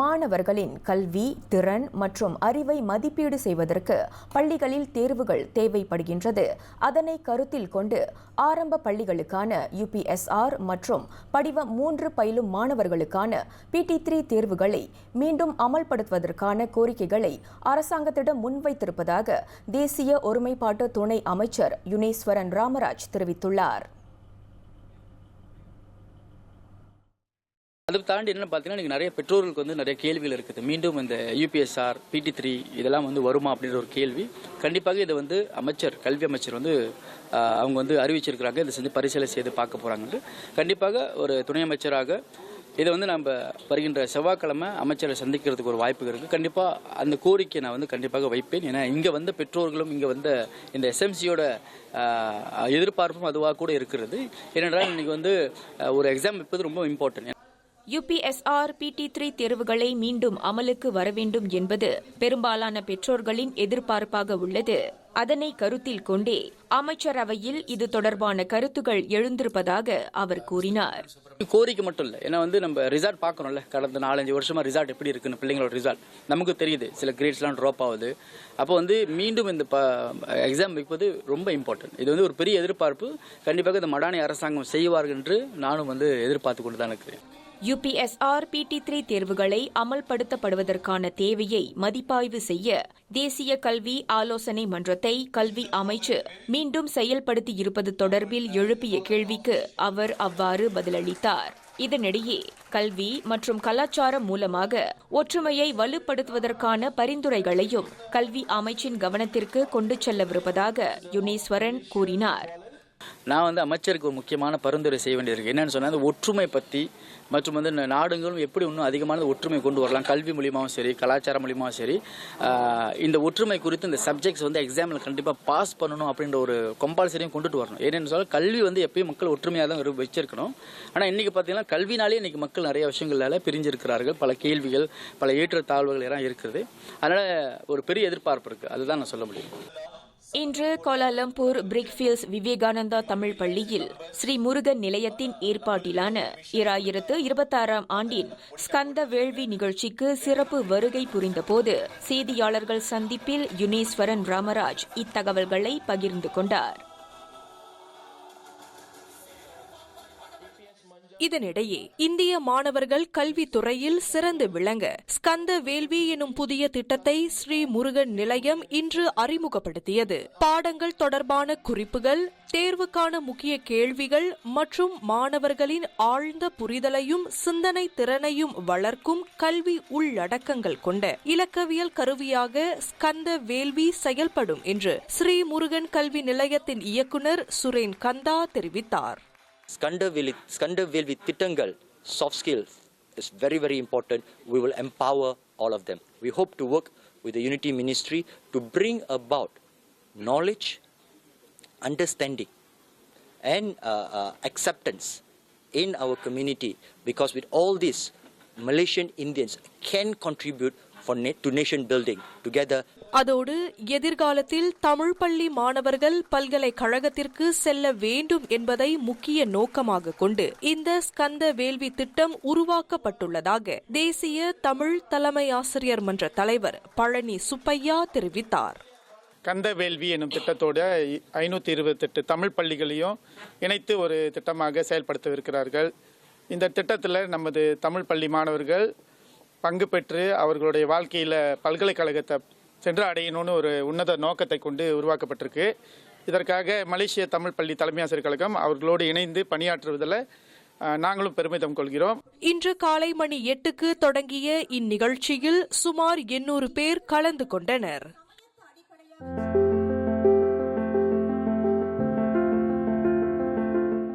மாணவர்களின் கல்வி திறன் மற்றும் அறிவை மதிப்பீடு செய்வதற்கு பள்ளிகளில் தேர்வுகள் தேவைப்படுகின்றது. அதனை கருத்தில் கொண்டு ஆரம்ப பள்ளிகளுக்கான யுபிஎஸ்ஆர் மற்றும் படிவ மூன்று பயிலும் மாணவர்களுக்கான பிடி த்ரீ தேர்வுகளை மீண்டும் அமல்படுத்துவதற்கான கோரிக்கைகளை அரசாங்கத்திடம் முன்வைத்திருப்பதாக தேசிய ஒருமைப்பாட்டு துணை அமைச்சர் யுனேஸ்வரன் ராமராஜ் தெரிவித்துள்ளார். அதை தாண்டி என்ன பார்த்தீங்கன்னா நீங்கள் நிறைய பெற்றோர்களுக்கு வந்து நிறைய கேள்விகள் இருக்குது. மீண்டும் இந்த யூபிஎஸ்ஆர் பிடி த்ரீ இதெல்லாம் வந்து வருமா அப்படின்ற ஒரு கேள்வி. கண்டிப்பாக இதை வந்து அமைச்சர் கல்வி அமைச்சர் வந்து அவங்க வந்து அறிவிச்சிருக்கிறாங்க. இதை செஞ்சு பரிசீலனை செய்து பார்க்க போகிறாங்கன்ட்டு கண்டிப்பாக ஒரு துணை அமைச்சராக இதை வந்து நம்ம வருகின்ற செவ்வாய்க்கிழமை அமைச்சரை சந்திக்கிறதுக்கு ஒரு வாய்ப்பு இருக்குது கண்டிப்பாக அந்த கோரிக்கை நான் வந்து கண்டிப்பாக வைப்பேன். ஏன்னா இங்கே வந்த பெற்றோர்களும் இங்கே வந்த இந்த எஸ்எம்சியோட எதிர்பார்ப்பும் அதுவாக கூட இருக்கிறது. ஏனென்றால் இன்னைக்கு வந்து ஒரு எக்ஸாம் வைப்பது ரொம்ப இம்பார்ட்டன்ட் யுபிஎஸ்ஆர் பிடி த்ரீ தேர்வுகளை மீண்டும் அமலுக்கு வர வேண்டும் என்பது பெரும்பாலான பெற்றோர்களின் எதிர்பார்ப்பாக உள்ளது. அதனை கருத்தில் கொண்டே அமைச்சரவையில் இது தொடர்பான கருத்துகள் எழுந்திருப்பதாக அவர் கூறினார். கோரிக்கை மட்டும் இல்லை. ஏன்னா வந்து நம்ம ரிசல்ட் பார்க்கணும்ல. கடந்த நாலஞ்சு வருஷமா ரிசல்ட் எப்படி இருக்குன்னு பிள்ளைங்களோட ரிசல்ட் நமக்கு தெரியுது. சில கிரேட்ஸ்லாம் ட்ராப் ஆகுது. அப்போ வந்து மீண்டும் இந்த எக்ஸாம் வைப்பது ரொம்ப இம்பார்ட்டன்ட் இது வந்து ஒரு பெரிய எதிர்பார்ப்பு. கண்டிப்பாக இந்த மடானி அரசாங்கம் செய்வார்கள் என்று நானும் வந்து எதிர்பார்த்து கொண்டு தான் இருக்கிறேன். யுபிஎஸ்ஆர் பிடி த்ரீ தேர்வுகளை அமல்படுத்தப்படுவதற்கான தேவையை மதிப்பாய்வு செய்ய தேசிய கல்வி ஆலோசனை மன்றத்தை கல்வி அமைச்சு மீண்டும் செயல்படுத்தியிருப்பது தொடர்பில் எழுப்பிய கேள்விக்கு அவர் அவ்வாறு பதிலளித்தார். இதனிடையே கல்வி மற்றும் கலாச்சாரம் மூலமாக ஒற்றுமையை வலுப்படுத்துவதற்கான பரிந்துரைகளையும் கல்வி அமைச்சின் கவனத்திற்கு கொண்டு செல்லவிருப்பதாக யுனேஸ்வரன் கூறினார். நான் வந்து அமைச்சருக்கு ஒரு முக்கியமான பரிந்துரை செய்ய வேண்டியிருக்கு. என்னன்னு சொன்னால் அந்த ஒற்றுமை பற்றி மற்றும் வந்து இந்த நாடுகளும் எப்படி இன்னும் அதிகமான ஒற்றுமை கொண்டு வரலாம் கல்வி மூலியமாகவும் சரி கலாச்சாரம் மூலியமாகவும் சரி இந்த ஒற்றுமை குறித்து இந்த சப்ஜெக்ட்ஸ் வந்து எக்ஸாமில் கண்டிப்பாக பாஸ் பண்ணணும் அப்படின்ற ஒரு கம்பல்சரியும் கொண்டுட்டு வரணும். ஏன்னு சொன்னால் கல்வி வந்து எப்பயும் மக்கள் ஒற்றுமையாக தான் வச்சிருக்கணும். ஆனால் இன்றைக்கி பார்த்தீங்கன்னா கல்வினாலே இன்றைக்கி மக்கள் நிறைய விஷயங்களால் பிரிஞ்சிருக்கிறார்கள். பல கேள்விகள் பல ஏற்ற தாழ்வுகள் எல்லாம் இருக்குது. அதனால் ஒரு பெரிய எதிர்பார்ப்பு இருக்குது அதுதான் நான் சொல்ல முடியும். இன்று கோலாலம்பூர் பிரிக்ஃபீல்ட்ஸ் விவேகானந்தா தமிழ் பள்ளியில் ஸ்ரீ முருகன் நிலையத்தின் ஏற்பாட்டிலான இராயிரத்து இருபத்தாறாம் ஆண்டின் ஸ்கந்த வேள்வி நிகழ்ச்சிக்கு சிறப்பு வருகை புரிந்தபோது செய்தியாளர்கள் சந்திப்பில் யுனேஸ்வரன் ராமராஜ் இத்தகவல்களை பகிர்ந்து கொண்டார். இதனிடையே இந்திய மாணவர்கள் கல்வித்துறையில் சிறந்து விளங்க ஸ்கந்த வேள்வி எனும் புதிய திட்டத்தை ஸ்ரீ முருகன் நிலையம் இன்று அறிமுகப்படுத்தியது. பாடங்கள் தொடர்பான குறிப்புகள் தேர்வுக்கான முக்கிய கேள்விகள் மற்றும் மாணவர்களின் ஆழ்ந்த புரிதலையும் சிந்தனை திறனையும் வளர்க்கும் கல்வி உள்ளடக்கங்கள் கொண்ட இலக்கவியல் கருவியாக ஸ்கந்த வேள்வி செயல்படும் என்று ஸ்ரீ முருகன் கல்வி நிலையத்தின் இயக்குனர் சுரேன் கந்தா தெரிவித்தார். Skandavilli, Skandavilli Tittangal, soft skills is very, very important. We will empower all of them. We hope to work with the Unity Ministry to bring about knowledge, understanding, and uh, uh, acceptance in our community because with all this, Malaysian Indians can contribute for na- to nation building together அதோடு எதிர்காலத்தில் தமிழ் பள்ளி மாணவர்கள் பல்கலைக்கழகத்திற்கு செல்ல வேண்டும் என்பதை முக்கிய நோக்கமாக கொண்டு இந்த ஸ்கந்த வேள்வி திட்டம் உருவாக்கப்பட்டுள்ளதாக தேசிய தமிழ் தலைமை ஆசிரியர் மன்ற தலைவர் பழனி சுப்பையா தெரிவித்தார். கந்த வேள்வி எனும் திட்டத்தோட ஐநூற்றி இருபத்தெட்டு தமிழ் பள்ளிகளையும் இணைத்து ஒரு திட்டமாக செயல்படுத்தவிருக்கிறார்கள் இந்த திட்டத்தில் நமது தமிழ் பள்ளி மாணவர்கள் பங்கு பெற்று அவர்களுடைய வாழ்க்கையில் பல்கலைக்கழகத்தை சென்று அடையணும்னு ஒரு உன்னத நோக்கத்தை கொண்டு உருவாக்கப்பட்டிருக்கு. இதற்காக மலேசிய தமிழ் பள்ளி தலைமை ஆசிரியர் கழகம் அவர்களோடு இணைந்து பணியாற்றுவதில் நாங்களும் பெருமிதம் கொள்கிறோம். இன்று காலை மணி எட்டுக்கு தொடங்கிய இந்நிகழ்ச்சியில் சுமார் எண்ணூறு பேர் கலந்து கொண்டனர்.